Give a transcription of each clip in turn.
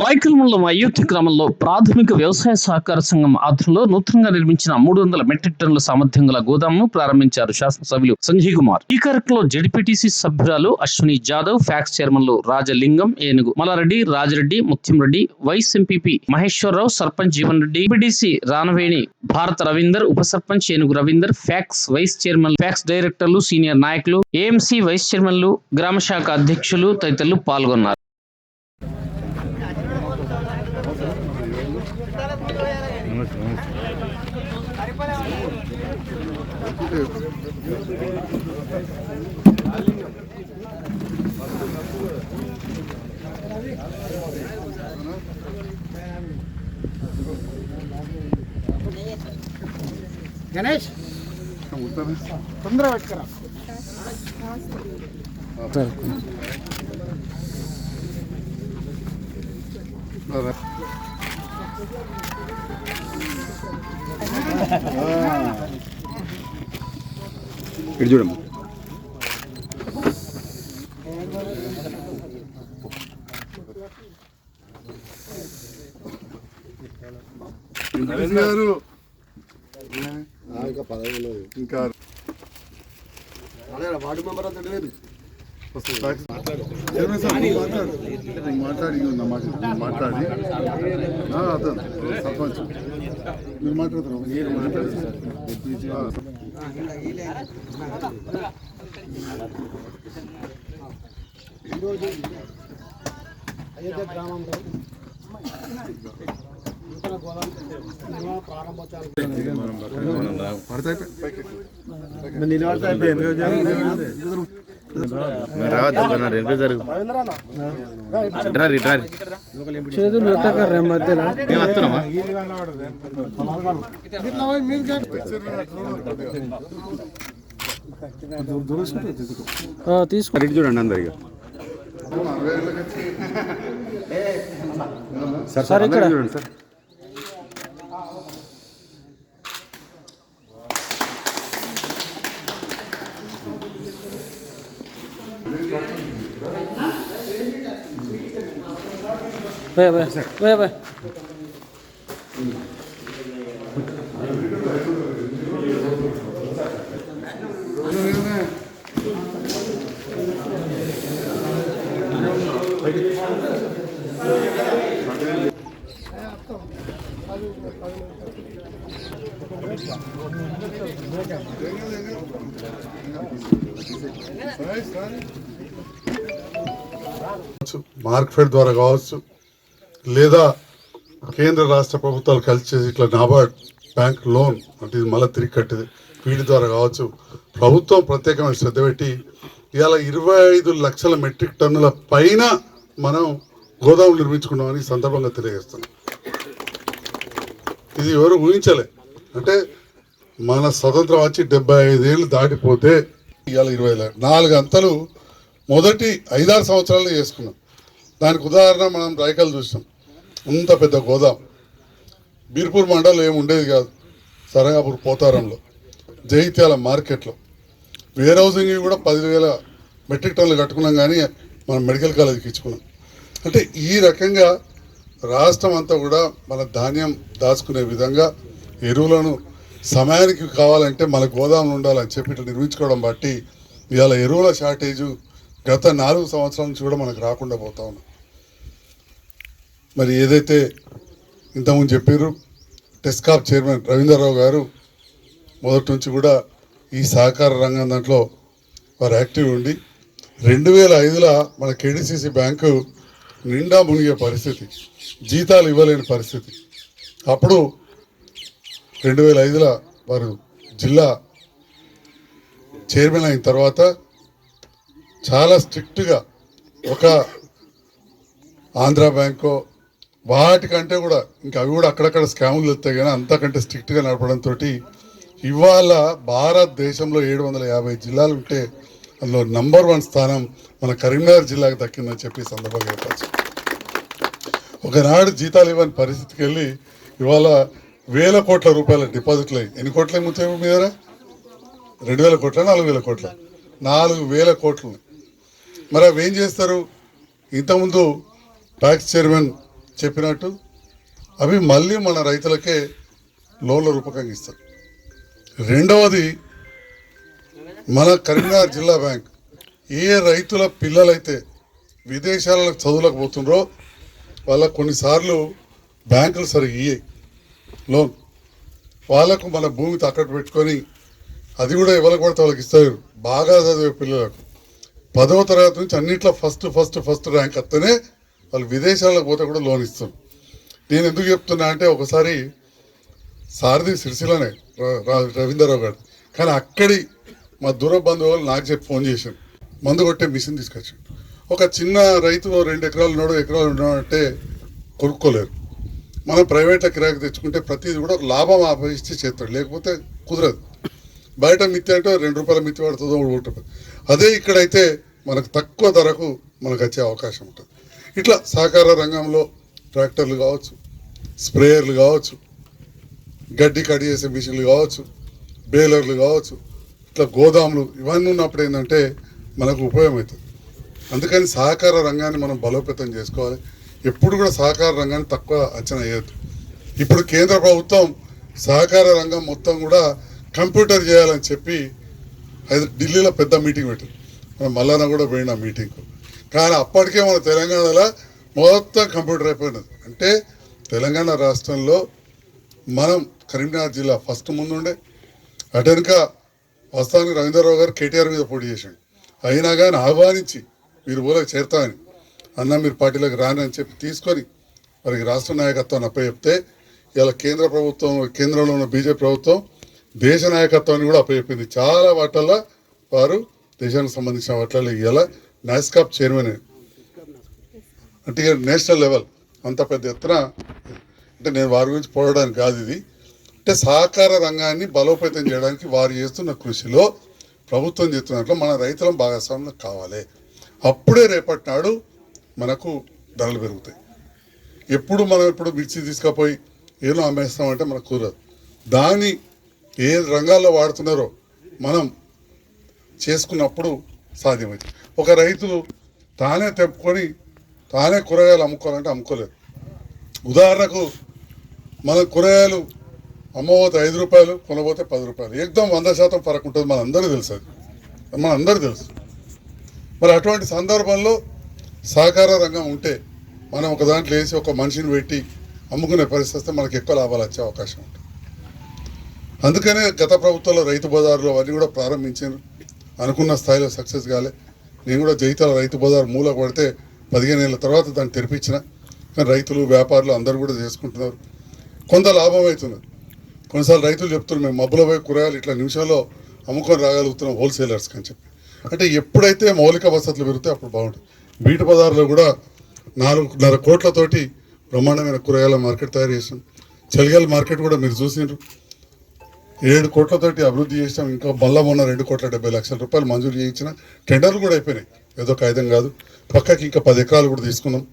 రాయకల్ అయోధ్య గ్రామంలో ప్రాథమిక వ్యవసాయ సహకార సంఘం ఆధ్వర్యంలో నూతనంగా నిర్మించిన మూడు వందల మెట్రిక్ టన్నుల సామర్థ్యం గల గోదామును ప్రారంభించారు శాసనసభ్యులు సంజయ్ కుమార్. ఈ కార్యక్రమంలో జడ్పీటీసీ సభ్యురాలు అశ్విని జాదవ్ ఫ్యాక్స్ చైర్మన్లు Rajalingam Enugu Mallareddy Rajareddy Muthyamreddy vice MPP Maheshwararao sarpanch Jeevan Reddy MPTC Ranaveni Bharath Ravinder ఉప sarpanch Enugu Ravinder PACS vice chairman PACS డైరెక్టర్లు సీనియర్ నాయకులు ఏఎంసీ వైస్ చైర్మన్లు గ్రామ శాఖ అధ్యక్షులు తదితరులు పాల్గొన్నారు. గణేష్ తొందరగా పెట్టుకురా ఇటు చూడమ్మా. గారు ఇంకా వార్డు మెంబర్ అంతా లేదు మాట్లాడి మాట్లాడి. అతను సర్పంచ్ మీరు మాట్లాడతారు మీరు మాట్లాడారు ఈరోజు అయోధ్య గ్రామంలో నూతన గోదావరి నిర్మాణ ప్రారంభోత్సవాలు నిలబడతాయి కొన్నారు ఎంత జరుగు డ్రారి చూడండి మేము వస్తున్నామా ఇటు చూడండి సార్. సార్ ఇక్కడ చూడండి సార్ మార్కెట్ ద్వారా కావచ్చు లేదా కేంద్ర రాష్ట్ర ప్రభుత్వాలు కలిసి చేసి ఇట్లా నాబార్డ్ బ్యాంక్ లోన్ అంటే ఇది మళ్ళీ తిరిగి కట్టేది. వీటి ద్వారా కావచ్చు. ప్రభుత్వం ప్రత్యేకమైన శ్రద్ధ పెట్టి ఇవాళ ఇరవై ఐదు లక్షల మెట్రిక్ టన్నుల పైన మనం గోదాములు నిర్మించుకున్నామని సందర్భంగా తెలియజేస్తున్నాం. ఇది ఎవరు ఊహించలే. అంటే మన స్వతంత్రం వచ్చి డెబ్బై ఐదేళ్ళు దాటిపోతే ఇవాళ ఇరవై నాలుగు అంతలు మొదటి ఐదారు సంవత్సరాలు చేసుకున్నాం. దానికి ఉదాహరణ మనం రైకలు చూసినాం. అంత పెద్ద గోదాం. బీర్పూర్ మండలం ఏమి ఉండేది కాదు. సరంగాపూర్ పోతారంలో. జైత్యాల మార్కెట్లో. వేర్ హౌసింగ్ కూడా పదివేల మెట్రిక్ టన్నులు కట్టుకున్నాం కానీ మనం మెడికల్ కాలేజీకి ఇచ్చుకున్నాం. అంటే ఈ రకంగా రాష్ట్రం అంతా కూడా మన ధాన్యం దాచుకునే విధంగా ఎరువులను సమయానికి కావాలంటే మన గోదాములు ఉండాలని చెప్పి ఇట్లా నిర్మించుకోవడం బట్టి ఇవాళ ఎరువుల షార్టేజు గత నాలుగు సంవత్సరాల నుంచి కూడా మనకు రాకుండా పోతా ఉన్నాం మరి ఏదైతే ఇంతకుముందు చెప్పారు టెస్కాప్ చైర్మన్ రవీంద్రరావు గారు మొదటి నుంచి కూడా ఈ సహకార రంగం దాంట్లో వారు యాక్టివ్ ఉండి రెండు వేల ఐదులో మన కేడిసిసి బ్యాంకు నిండా మునిగే పరిస్థితి జీతాలు ఇవ్వలేని పరిస్థితి. అప్పుడు రెండు వేల ఐదులో వారు జిల్లా చైర్మన్ అయిన తర్వాత చాలా స్ట్రిక్ట్గా ఒక ఆంధ్ర బ్యాంకో వాటికంటే కూడా ఇంకా అవి కూడా అక్కడక్కడ స్కాములు వెళ్తాయి కానీ అంతకంటే స్ట్రిక్ట్గా నడపడంతో ఇవాళ భారతదేశంలో ఏడు వందల యాభై జిల్లాలు ఉంటే అందులో నంబర్ వన్ స్థానం మన కరీంనగర్ జిల్లాకు దక్కిందని చెప్పి సందర్భంగా చెప్పచ్చు. ఒకనాడు జీతాలు ఇవ్వని పరిస్థితికి వెళ్ళి ఇవాళ వేల కోట్ల రూపాయల డిపాజిట్లు అయ్యి ఎన్ని కోట్ల ముచ్చాయి మీ దగ్గర? రెండు వేల కోట్ల నాలుగు వేల కోట్ల? నాలుగు వేల కోట్లు మరి అవి ఏం చేస్తారు? ఇంతకుముందు ట్యాక్స్ చైర్మన్ చెప్పినట్టు అవి మళ్ళీ మన రైతులకే లోన్ల రూపకంగా ఇస్తారు. రెండవది మన కరీంనగర్ జిల్లా బ్యాంక్ ఏ రైతుల పిల్లలైతే విదేశాలకు చదువులకు పోతుండ్రో వాళ్ళకు కొన్నిసార్లు బ్యాంకులు సరిగ్గా ఇయ్యాయి లోన్. వాళ్ళకు మన భూమి తాకట్టు పెట్టుకొని అది కూడా ఎవరికి పడితే వాళ్ళకి ఇస్తారు బాగా చదివే పిల్లలకు. పదవ తరగతి నుంచి అన్నిట్లో ఫస్ట్ ఫస్ట్ ఫస్ట్ ర్యాంక్ వస్తేనే వాళ్ళు విదేశాలకు పోతే కూడా లోన్ ఇస్తారు నేను ఎందుకు చెప్తున్నా అంటే ఒకసారి సారథి సిరిసిలోనే ర- రవీంద్రరావు గారు. కానీ అక్కడి మా దూర బంధువులు నాకు చెప్పి ఫోన్ చేశాను మందు కొట్టే మిషన్ తీసుకొచ్చాడు ఒక చిన్న రైతు రెండు ఎకరాలు ఉన్నాడు ఎకరాలు ఉన్నాడు అంటే కొనుక్కోలేరు. మనం ప్రైవేట్లో కిరాకి తెచ్చుకుంటే ప్రతిదీ కూడా ఒక లాభం ఆపేసి చేస్తాడు లేకపోతే కుదరదు. బయట మిత్తి అంటే రెండు రూపాయల మిత్తి పడుతుందో ఒకటి అదే ఇక్కడైతే మనకు తక్కువ ధరకు మనకు వచ్చే అవకాశం ఉంటుంది. ఇట్లా సహకార రంగంలో ట్రాక్టర్లు కావచ్చు స్ప్రేయర్లు కావచ్చు గడ్డి కడి చేసే మిషన్లు కావచ్చు బేలర్లు కావచ్చు ఇట్లా గోదాములు ఇవన్నీ ఉన్నప్పుడు ఏంటంటే మనకు ఉపయోగం అవుతుంది. అందుకని సహకార రంగాన్ని మనం బలోపేతం చేసుకోవాలి. ఎప్పుడు కూడా సహకార రంగాన్ని తక్కువ అంచనా వేయద్దు. ఇప్పుడు కేంద్ర ప్రభుత్వం సహకార రంగం మొత్తం కూడా కంప్యూటర్ చేయాలని చెప్పి హైదరా ఢిల్లీలో పెద్ద మీటింగ్ పెట్టింది. మనం మళ్ళా కూడా పోయిన మీటింగ్కు. కానీ అప్పటికే మన తెలంగాణలో మొత్తం కంప్యూటర్ అయిపోయినది. అంటే తెలంగాణ రాష్ట్రంలో మనం కరీంనగర్ జిల్లా ఫస్ట్ ముందుండే. అటెనక వస్తానికి రవీంద్రరావు గారు కేటీఆర్ మీద పోటీ చేశాడు. అయినా కానీ ఆహ్వానించి మీరు ఊళ్ళకి చేరుతామని అన్న మీరు పార్టీలోకి రాని అని చెప్పి తీసుకొని వారికి రాష్ట్ర నాయకత్వాన్ని అప్పచెప్తే ఇలా కేంద్ర ప్రభుత్వం కేంద్రంలో ఉన్న బీజేపీ ప్రభుత్వం దేశ నాయకత్వాన్ని కూడా అప్పచెప్పింది చాలా వాటల్లో వారు దేశానికి సంబంధించిన వాటిల్లో ఇలా నాస్కాప్ చైర్మన్. అంటే నేషనల్ లెవెల్. అంత పెద్ద ఎత్తున అంటే నేను వారి గురించి పోరాడడానికి కాదు ఇది. అంటే సహకార రంగాన్ని బలోపేతం చేయడానికి వారు చేస్తున్న కృషిలో ప్రభుత్వం చేస్తున్నట్లు మన రైతులం భాగస్వామ్యం కావాలి. అప్పుడే రేపటి నాడు మనకు ధరలు పెరుగుతాయి. ఎప్పుడు మనం ఇప్పుడు మిర్చి తీసుకుపోయి ఏదో అమ్మేస్తామంటే మనకు కుదరదు. దాన్ని ఏ రంగాల్లో వాడుతున్నారో మనం చేసుకున్నప్పుడు సాధ్యమవుతుంది ఒక రైతు తానే తెప్పుకొని తానే కూరగాయలు అమ్ముకోవాలంటే అమ్ముకోలేదు. ఉదాహరణకు మన కూరగాయలు అమ్మబోతే ఐదు రూపాయలు కొనబోతే పది రూపాయలు. ఏకదం వంద శాతం ఫరక్ ఉంటుంది మన తెలుసు అది. మన అందరూ తెలుసు. మరి అటువంటి సందర్భంలో సహకార రంగం ఉంటే మనం ఒక దాంట్లో వేసి ఒక మనిషిని పెట్టి అమ్ముకునే పరిస్థితి వస్తే మనకు ఎక్కువ లాభాలు వచ్చే అవకాశం ఉంటుంది. అందుకనే గత ప్రభుత్వంలో రైతు బజార్లు అవన్నీ కూడా ప్రారంభించారు. అనుకున్న స్థాయిలో సక్సెస్ కాలే. నేను కూడా జైతాల రైతు బజార్ మూల పడితే పదిహేను ఏళ్ళ తర్వాత దాన్ని తెరిపించిన. కానీ రైతులు వ్యాపారులు అందరూ కూడా చేసుకుంటున్నారు. కొంత లాభం అవుతుంది కొన్నిసార్లు రైతులు చెప్తున్నారు మేము మబ్బుల పోయి కూరగాయలు ఇట్లా నిమిషాల్లో అమ్ముకొని రాగలుగుతున్నాం హోల్సేలర్స్కి అని చెప్పి. అంటే ఎప్పుడైతే మౌలిక వసతులు పెరిగితే అప్పుడు బాగుంటుంది. బీటు బజార్లో కూడా నాలుగున్నర కోట్లతోటి బ్రహ్మాండమైన కూరగాయల మార్కెట్ తయారు చేసాం చలిగాల మార్కెట్ కూడా మీరు చూసిండ్రు. ఏడు కోట్లతోటి అభివృద్ధి చేసినాం. ఇంకా మళ్ళా ఉన్న రెండు కోట్ల డెబ్బై లక్షల రూపాయలు మంజూరు చేయించిన టెండర్లు కూడా అయిపోయినాయి. ఏదో కాగితం కాదు. పక్కకి ఇంకా పది ఎకరాలు కూడా తీసుకున్నాం.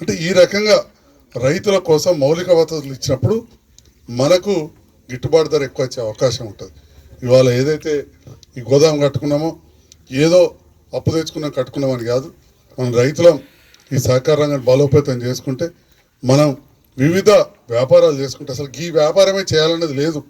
అంటే ఈ రకంగా రైతుల కోసం మౌలిక వసతులు ఇచ్చినప్పుడు మనకు గిట్టుబాటు ధర ఎక్కువ వచ్చే అవకాశం ఉంటుంది. ఇవాళ ఏదైతే ఈ గోదాం కట్టుకున్నామో ఏదో అప్పు తెచ్చుకున్నాం కట్టుకున్నామని కాదు. మనం రైతులం ఈ సహకార రంగాన్ని బలోపేతం చేసుకుంటే మనం వివిధ వ్యాపారాలు చేసుకుంటే అసలు ఈ వ్యాపారమే చేయాలనేది లేదు.